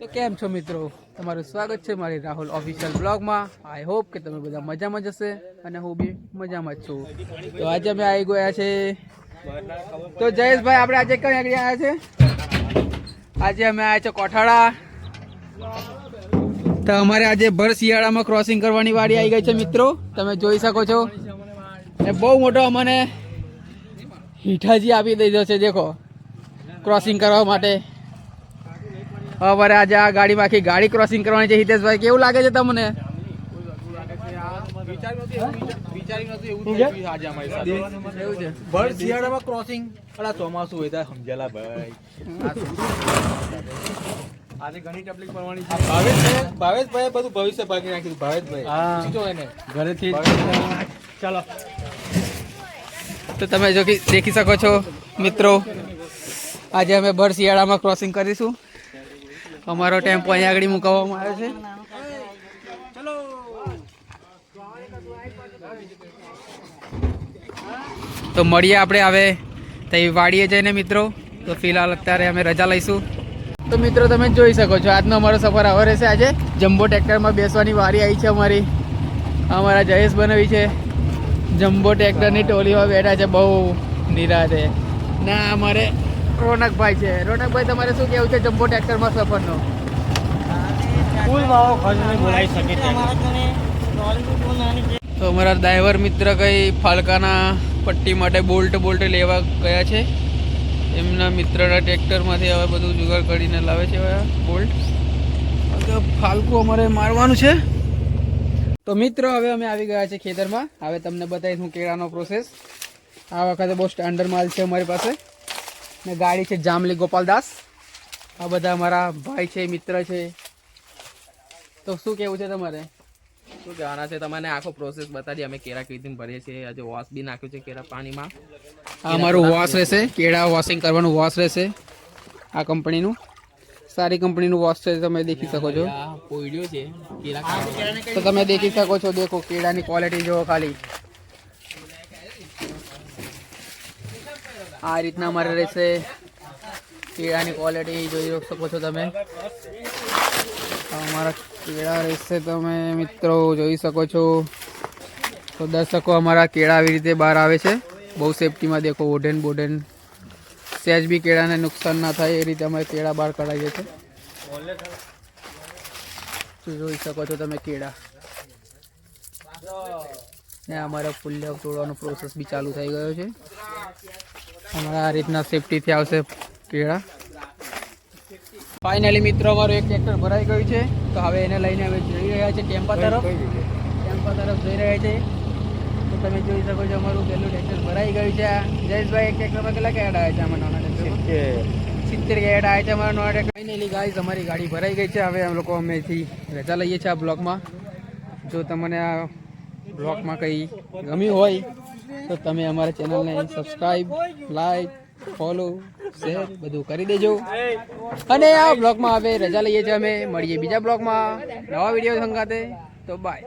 તો કેમ છો મિત્રો? તમારું સ્વાગત છે મારી રાહુલ ઓફિશિયલ બ્લોગમાં આઈ હોપ કે તમે બધા મજામાં જશે અને હું બી મજામાં જ છું. તો આજે અમે આવી ગયા છે. તો જયેશભાઈ, આપણે આજે કઈ આગળ આવ્યા છે? આજે અમે આવ્યા છે કોઠાળા. તો અમારે આજે ભર શિયાળામાં ક્રોસિંગ કરવાની વાડી આવી ગઈ છે મિત્રો. તમે જોઈ શકો છો. ને બહુ મોટો અમને હીઠાજી આપી દીધો છે, દેખો. ક્રોસિંગ કરવા માટે. અમારે આજે આ ગાડીમાં આખી ગાડી ક્રોસિંગ કરવાની છે હિતેશભાઈ. કેવું લાગે છે તમને? એવું છે. ભર ક્રોસિંગ અલા ચોમાસું હોય સમજેલા ભાઈ. આજે ઘણી તકલીફ પડવાની છે. ભાવેશભાઈ ભાવેશભાઈ બધું ભવિષ્ય ભાગી નાખ્યું. ભાવેશભાઈ હા. પૂછો એને? ઘરેથી ચાલો. તો તમે જો દેખી શકો છો મિત્રો. આજે અમે ભર શિયાળામાં ક્રોસિંગ કરીશું. અમારો ટેમ્પો અહીંયા આગળ મુકાવવામાં આવ્યો છે. તો મળીએ આપણે હવે. તઈ વાડીએ જઈને મિત્રો. તો ફિલહાલ અત્યારે અમે રજા લઈશું. તો મિત્રો, તમે જોઈ શકો છો, આજનો અમારો સફર આવો રહેશે આજે. જમ્બો ટ્રેક્ટરમાં બેસવાની વારી આવી છે અમારી. અમારા જયેશ બનાવી છે. જમ્બો ટ્રેક્ટરની ટોલીમાં બેઠા છે, બહુ નિરાતે. ના, અમારે રોનકભાઈ છે. રોનકભાઈ તમારે શું કેવું છે જમ્બો ટ્રેક્ટરમાં સફરનો? ફૂલ માવો ખર્ચ નહીં બોલાવી શકે તો અમારા ડ્રાઈવર મિત્ર કઈ ફાલકાના પટ્ટી માટે બોલ્ટ બોલ્ટ લેવા ગયા છે. એમના મિત્રના ટ્રેક્ટરમાંથી હવે બધું જુગાડ કરીને લાવે છે હવે બોલ્ટ. ફાલકું અમારે મારવાનું છે. તો મિત્રો હવે અમે આવી ગયા છે ખેતરમાં. હવે તમને બતાવીશ હું કેળાનો પ્રોસેસ આ વખતે બહુ સ્ટાન્ડર્ડ માલ છે અમારી પાસે. ને ગાડી છે જામલી ગોપાલદાસ. આ બધા અમારા ભાઈ છે મિત્ર છે. તો શું કેવું છે તમારે? શું કહેવાના છે? તમને આખો પ્રોસેસ બતાવી અમે કેળા કેવી રીતે ભરીએ છીએ. આજે વોશ બી નાખ્યું છે કેળા પાણીમાં. આ અમારું વોશ રહેશે. કેળા વોશિંગ કરવાનું વોશ રહેશે. આ કંપનીનું. સારી કંપનીનું વોશ છે તમે દેખી શકો છો. પોઈડ્યો છે? કેળા તો તમે દેખી શકો છો દેખો કેળાની ક્વોલિટી જુઓ ખાલી. આ રીતના અમારે રહેશે. કેળાની ક્વોલિટી જોઈ શકો છો તમે. અમારા કેળા રહેશે તમે મિત્રો, જોઈ શકો છો. તો દર્શકો, અમારા કેળા આવી રીતે બહાર આવે છે. બહુ સેફટીમાં દેખો ઓઢેન બોઢેન સહેજ બી કેળાને નુકસાન ના થાય, એ રીતે અમે કેળા બહાર કઢાવીએ છીએ જોઈ શકો છો તમે કેળા. ને અમારા ફૂલ્ય તોડવાનો પ્રોસેસ બી ચાલુ થઈ ગયો છે. અમારા આ રીતના સેફટીથી આવશે કેળા ફાઇનલી મિત્રો અમારું એક ટ્રેક્ટર ભરાઈ ગયું છે. તો હવે એને લઈને અમે જઈ રહ્યા છે ટેમ્પા તરફ. ટેમ્પા તરફ જઈ રહ્યા છે તો તમે જોઈ શકો છો અમારું પહેલું ટ્રેક્ટર ભરાઈ ગયું છે. જયેશભાઈ એક ટ્રેક્ટરમાં કેટલા કેડ આવે છે અમારા નાના સિત્તેર. ગેડ આવે છે અમારા ટ્રેક્ટર ફાઇનલી ગાઈઝ અમારી ગાડી ભરાઈ ગઈ છે. હવે અમે લોકો અમેથી રજા લઈએ છીએ આ બ્લોકમાં. જો તમને આ બ્લોગમાં કંઈ ગમ્યું હોય તો તમે અમારા ચેનલને સબસ્ક્રાઈબ લાઈક ફોલો શેર બધું કરી દેજો. અને આ બ્લોગમાં હવે રજા લઈએ છીએ અમે. મળીએ બીજા બ્લોગમાં નવા વીડિયો સંગાતે તો બાય